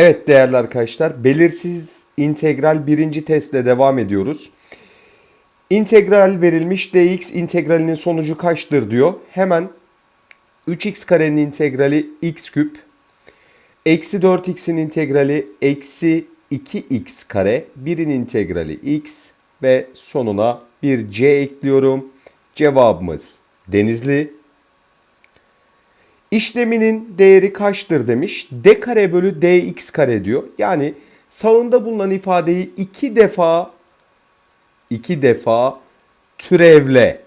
Evet değerli arkadaşlar, belirsiz integral birinci testle devam ediyoruz. İntegral verilmiş dx integralinin sonucu kaçtır diyor. Hemen 3x karenin integrali x küp, eksi 4x'in integrali eksi 2x kare, 1'in integrali x ve sonuna bir c ekliyorum. Cevabımız denizli. İşleminin değeri kaçtır demiş. d kare bölü dx kare diyor. Yani sağında bulunan ifadeyi iki defa iki defa türevle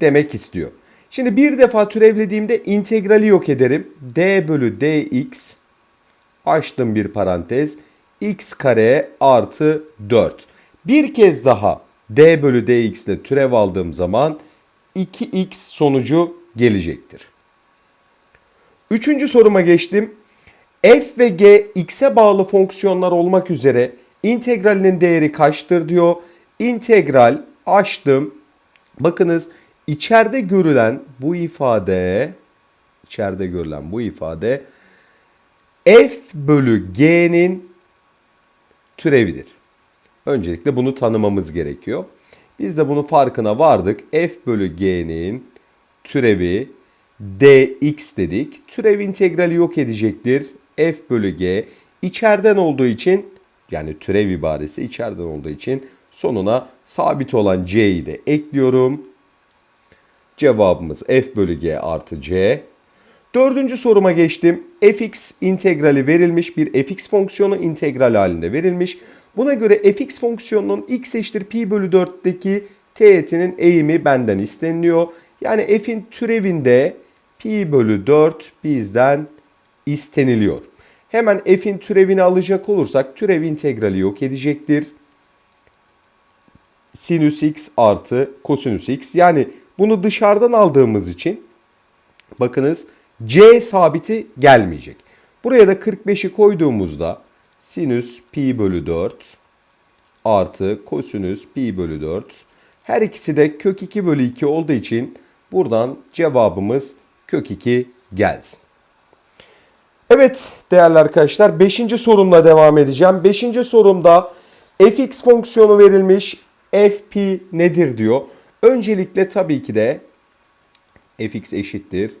demek istiyor. Şimdi bir defa türevlediğimde integrali yok ederim. d bölü dx açtım bir parantez x kare artı 4. Bir kez daha d bölü dx ile türev aldığım zaman 2x sonucu gelecektir. Üçüncü soruma geçtim. f ve g x'e bağlı fonksiyonlar olmak üzere integralinin değeri kaçtır diyor. İntegral açtım. Bakınız içeride görülen bu ifade içeride görülen bu ifade f bölü g'nin türevidir. Öncelikle bunu tanımamız gerekiyor. Biz de bunun farkına vardık. f bölü g'nin türevi dx dedik. Türev integrali yok edecektir. f bölü g içeriden olduğu için yani türev ibaresi içeriden olduğu için sonuna sabit olan c'yi de ekliyorum. Cevabımız f bölü g artı c. Dördüncü soruma geçtim. fx integrali verilmiş bir fx fonksiyonu integral halinde verilmiş. Buna göre fx fonksiyonunun x eşittir pi bölü 4'teki teğetinin eğimi benden isteniliyor. Yani f'in türevinde pi bölü 4 bizden isteniliyor. Hemen f'in türevini alacak olursak türev integrali yok edecektir. Sinüs x artı kosinüs x. Yani bunu dışarıdan aldığımız için bakınız c sabiti gelmeyecek. Buraya da 45'i koyduğumuzda sinüs pi bölü 4 artı kosinüs pi bölü 4. Her ikisi de kök 2 bölü 2 olduğu için buradan cevabımız kök 2 gelsin. Evet değerli arkadaşlar 5. sorumla devam edeceğim. 5. sorumda fx fonksiyonu verilmiş fp nedir diyor. Öncelikle tabii ki de fx eşittir.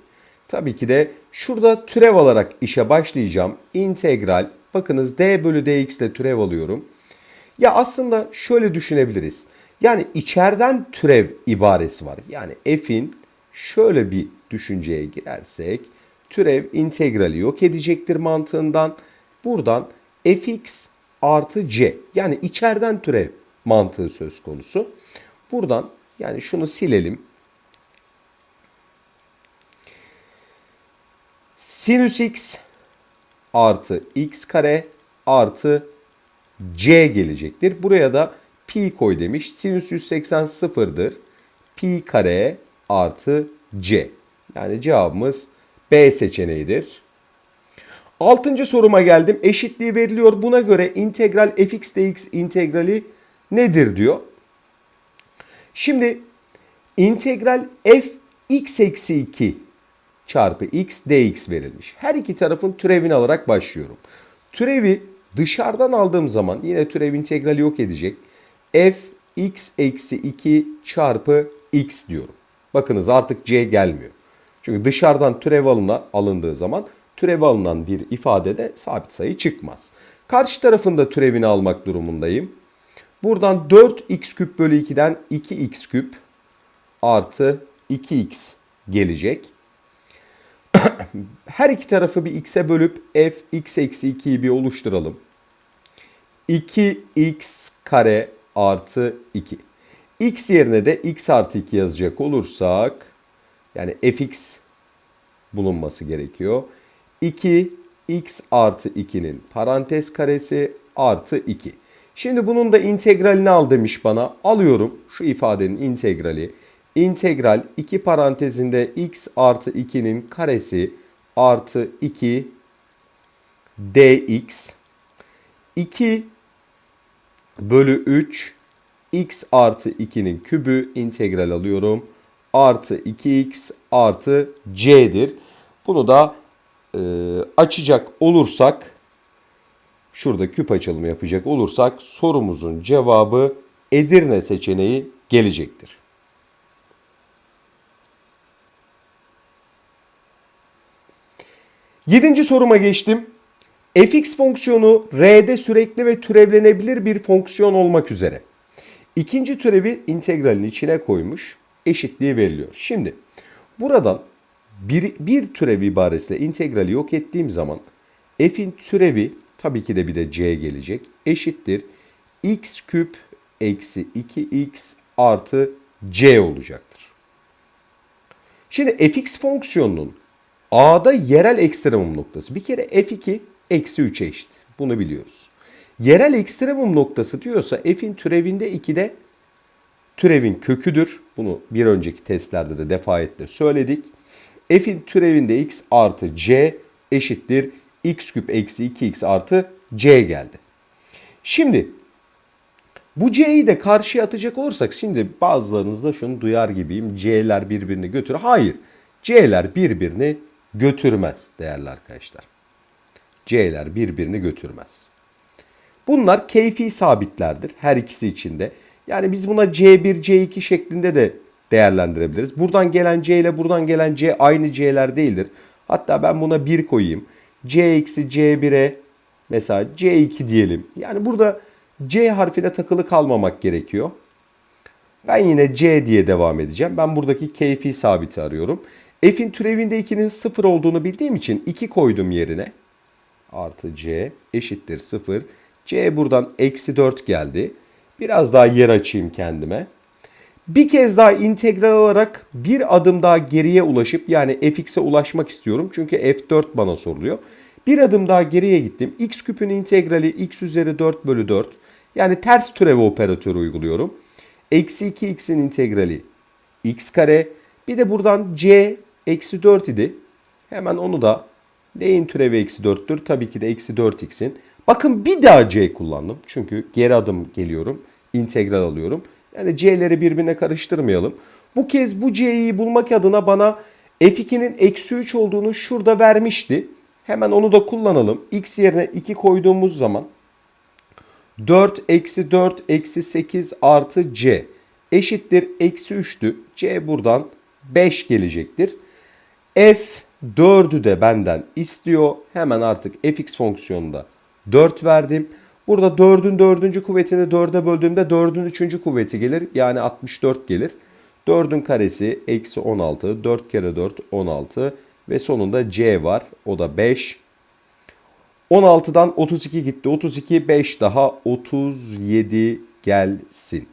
Tabii ki de şurada türev alarak işe başlayacağım. İntegral bakınız d bölü dx ile türev alıyorum. Ya aslında şöyle düşünebiliriz. Yani içeriden türev ibaresi var. Yani f'in şöyle bir düşünceye girersek türev integrali yok edecektir mantığından. Buradan fx artı c yani içeriden türev mantığı söz konusu. Buradan yani şunu silelim. Sinüs x artı x kare artı c gelecektir. Buraya da pi koy demiş. Sinüs 180 sıfırdır. Pi kare artı c. Yani cevabımız B seçeneğidir. Altıncı soruma geldim. Eşitliği veriliyor. Buna göre integral fx dx integrali nedir diyor. Şimdi integral f x eksi 2 çarpı x dx verilmiş. Her iki tarafın türevini alarak başlıyorum. Türevi dışarıdan aldığım zaman yine türev integrali yok edecek. f x eksi 2 çarpı x diyorum. Bakınız artık c gelmiyor. Çünkü dışarıdan türev alına, alındığı zaman türev alınan bir ifadede sabit sayı çıkmaz. Karşı tarafında türevini almak durumundayım. Buradan 4x küp bölü 2'den 2x küp artı 2x gelecek. Her iki tarafı bir x'e bölüp f x eksi 2'yi bir oluşturalım. 2x kare artı 2. x yerine de x artı 2 yazacak olursak yani fx bulunması gerekiyor. 2 x artı 2'nin parantez karesi artı 2. Şimdi bunun da integralini al demiş bana. Alıyorum şu ifadenin integrali. İntegral 2 parantezinde x artı 2'nin karesi artı 2 dx 2 bölü 3 x artı 2'nin kübü integral alıyorum. Artı 2x artı c'dir. Bunu da e, açacak olursak şurada küp açılımı yapacak olursak sorumuzun cevabı Edirne seçeneği gelecektir. Yedinci soruma geçtim. fx fonksiyonu r'de sürekli ve türevlenebilir bir fonksiyon olmak üzere. İkinci türevi integralin içine koymuş. Eşitliği veriliyor. Şimdi buradan bir, bir türev ibaresiyle integrali yok ettiğim zaman f'in türevi tabii ki de bir de c gelecek. Eşittir x küp eksi 2x artı c olacaktır. Şimdi fx fonksiyonunun a'da yerel ekstremum noktası. Bir kere f2 eksi 3'e eşit. Bunu biliyoruz. Yerel ekstremum noktası diyorsa f'in türevinde 2'de türevin köküdür. Bunu bir önceki testlerde de defayetle söyledik. F'in türevinde x artı c eşittir x küp eksi 2x artı c geldi. Şimdi bu c'yi de karşıya atacak olursak şimdi bazılarınız da şunu duyar gibiyim. c'ler birbirini götür. Hayır. c'ler birbirini götürmez değerli arkadaşlar. c'ler birbirini götürmez. Bunlar keyfi sabitlerdir her ikisi içinde. Yani biz buna C1, C2 şeklinde de değerlendirebiliriz. Buradan gelen C ile buradan gelen C aynı C'ler değildir. Hatta ben buna 1 koyayım. C eksi C1'e mesela C2 diyelim. Yani burada C harfine takılı kalmamak gerekiyor. Ben yine C diye devam edeceğim. Ben buradaki keyfi sabiti arıyorum. F'in türevinde 2'nin 0 olduğunu bildiğim için 2 koydum yerine. Artı C eşittir 0. C buradan eksi 4 geldi. Biraz daha yer açayım kendime. Bir kez daha integral olarak bir adım daha geriye ulaşıp yani fx'e ulaşmak istiyorum. Çünkü f4 bana soruluyor. Bir adım daha geriye gittim. x küpün integrali x üzeri 4 bölü 4. Yani ters türev operatörü uyguluyorum. Eksi 2x'in integrali x kare. Bir de buradan c eksi 4 idi. Hemen onu da neyin türevi eksi 4'tür? Tabii ki de eksi 4x'in. Bakın bir daha c kullandım. Çünkü geri adım geliyorum. integral alıyorum. Yani c'leri birbirine karıştırmayalım. Bu kez bu c'yi bulmak adına bana f2'nin eksi 3 olduğunu şurada vermişti. Hemen onu da kullanalım. x yerine 2 koyduğumuz zaman 4 eksi 4 eksi 8 artı c eşittir eksi 3'tü. c buradan 5 gelecektir. f 4'ü de benden istiyor. Hemen artık fx fonksiyonunda 4 verdim. Burada 4'ün 4. kuvvetini 4'e böldüğümde 4'ün 3. kuvveti gelir. Yani 64 gelir. 4'ün karesi eksi 16. 4 kere 4 16. Ve sonunda c var. O da 5. 16'dan 32 gitti. 32 5 daha 37 gelsin.